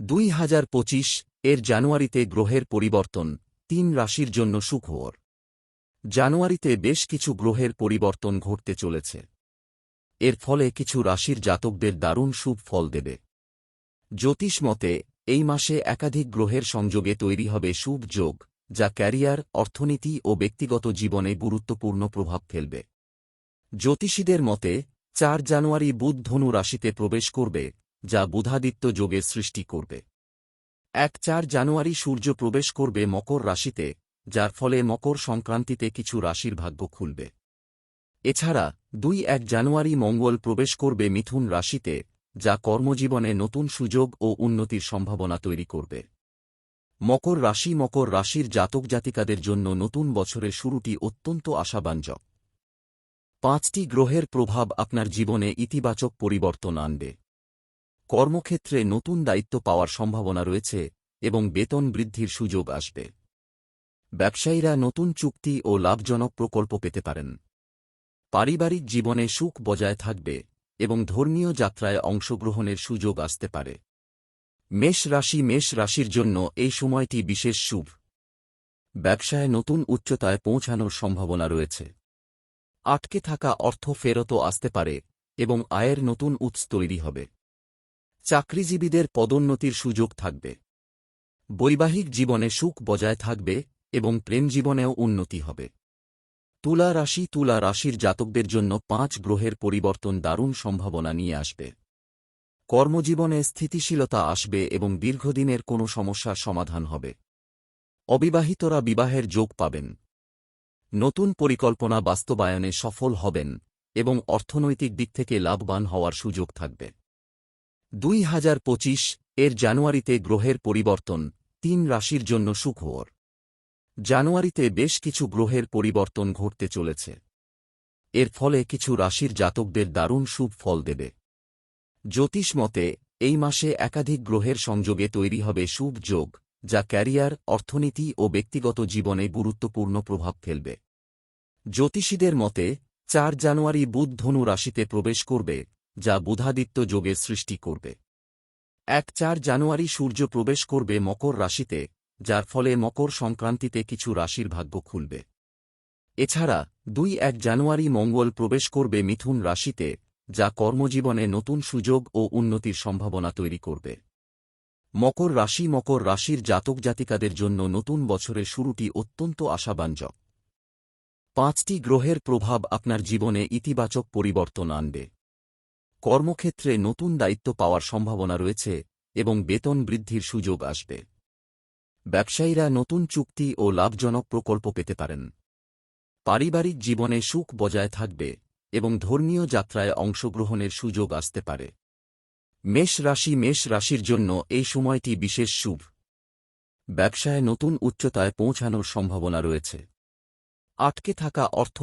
দুই হাজার পঁচিশ এর জানুয়ারিতে গ্রহের পরিবর্তন, তিন রাশির জন্য সুখবর। জানুয়ারিতে বেশ কিছু গ্রহের পরিবর্তন ঘটতে চলেছে। এর ফলে কিছু রাশির জাতকদের দারুণ শুভ ফল দেবে। জ্যোতিষ মতে, এই মাসে একাধিক গ্রহের সংযোগে তৈরি হবে শুভ যোগ, যা ক্যারিয়ার, অর্থনীতি ও ব্যক্তিগত জীবনে গুরুত্বপূর্ণ প্রভাব ফেলবে। জ্যোতিষীদের মতে, চার জানুয়ারি বুধ ধনু রাশিতে প্রবেশ করবে যা বুধাদিত্য যোগের সৃষ্টি করবে। এক চার জানুয়ারি সূর্য প্রবেশ করবে মকর রাশিতে, যার ফলে মকর সংক্রান্তিতে কিছু রাশির ভাগ্য খুলবে। এছাড়া, দুই এক জানুয়ারি মঙ্গল প্রবেশ করবে মিথুন রাশিতে, যা কর্মজীবনে নতুন সুযোগ ও উন্নতির সম্ভাবনা তৈরি করবে। মকর রাশি মকর রাশির জাতক জাতিকাদের জন্য নতুন বছরের শুরুটি অত্যন্ত আশাবাঞ্জক পাঁচটি গ্রহের প্রভাব আপনার জীবনে ইতিবাচক পরিবর্তন আনবে। কর্মক্ষেত্রে নতুন দায়িত্ব পাওয়ার সম্ভাবনা রয়েছে এবং বেতন বৃদ্ধির সুযোগ আসবে। ব্যবসায়ীরা নতুন চুক্তি ও লাভজনক প্রকল্প পেতে পারেন। পারিবারিক জীবনে সুখ বজায় থাকবে এবং ধর্মীয় যাত্রায় অংশগ্রহণের সুযোগ আসতে পারে। মেষ রাশি মেষ রাশির জন্য এই সময়টি বিশেষ শুভ। ব্যবসায় নতুন উচ্চতায় পৌঁছানোর সম্ভাবনা রয়েছে। আটকে থাকা অর্থ ফেরতও আসতে পারে এবং আয়ের নতুন উৎস তৈরি হবে। চাকরিজীবীদের পদোন্নতির সুযোগ থাকবে। বৈবাহিক জীবনে সুখ বজায় থাকবে এবং প্রেম জীবনেও উন্নতি হবে। তুলা রাশি তুলা রাশির জাতকদের জন্য পাঁচ গ্রহের পরিবর্তন দারুণ সম্ভাবনা নিয়ে আসবে। কর্মজীবনে স্থিতিশীলতা আসবে এবং দীর্ঘদিনের কোনো সমস্যার সমাধান হবে। অবিবাহিতরা বিবাহের যোগ পাবেন। নতুন পরিকল্পনা বাস্তবায়নে সফল হবেন এবং অর্থনৈতিক দিক থেকে লাভবান হওয়ার সুযোগ থাকবে। দুই হাজার পঁচিশ এর জানুয়ারিতে গ্রহের পরিবর্তন, তিন রাশির জন্য সুখবর। জানুয়ারিতে বেশ কিছু গ্রহের পরিবর্তন ঘটতে চলেছে। এর ফলে কিছু রাশির জাতকদের দারুণ শুভ ফল দেবে। জ্যোতিষ মতে, এই মাসে একাধিক গ্রহের সংযোগে তৈরি হবে শুভ যোগ, যা ক্যারিয়ার, অর্থনীতি ও ব্যক্তিগত জীবনে গুরুত্বপূর্ণ প্রভাব ফেলবে। জ্যোতিষীদের মতে, চার জানুয়ারি বুধ ধনু রাশিতে প্রবেশ করবে যা বুধাদিত্য যোগের সৃষ্টি করবে। এক চার জানুয়ারি সূর্য প্রবেশ করবে মকর রাশিতে, যার ফলে মকর সংক্রান্তিতে কিছু রাশির ভাগ্য খুলবে। এছাড়া দুই এক জানুয়ারি মঙ্গল প্রবেশ করবে মিথুন রাশিতে, যা কর্মজীবনে নতুন সুযোগ ও উন্নতির সম্ভাবনা তৈরি করবে। মকর রাশি মকর রাশির জাতক জাতিকাদের জন্য নতুন বছরের শুরুটি অত্যন্ত আশাবাঞ্জক পাঁচটি গ্রহের প্রভাব আপনার জীবনে ইতিবাচক পরিবর্তন আনবে। কর্মক্ষেত্রে নতুন দায়িত্ব পাওয়ার সম্ভাবনা রয়েছে এবং বেতন বৃদ্ধির সুযোগ আসবে। ব্যবসায়ীরা নতুন চুক্তি ও লাভজনক প্রকল্প পেতে পারেন। পারিবারিক জীবনে সুখ বজায় থাকবে এবং ধর্মীয় যাত্রায় অংশগ্রহণের সুযোগ আসতে পারে। মেষ রাশি, মেষ রাশির জন্য এই সময়টি বিশেষ শুভ। ব্যবসায় নতুন উচ্চতায় পৌঁছানোর সম্ভাবনা রয়েছে। আটকে থাকা অর্থ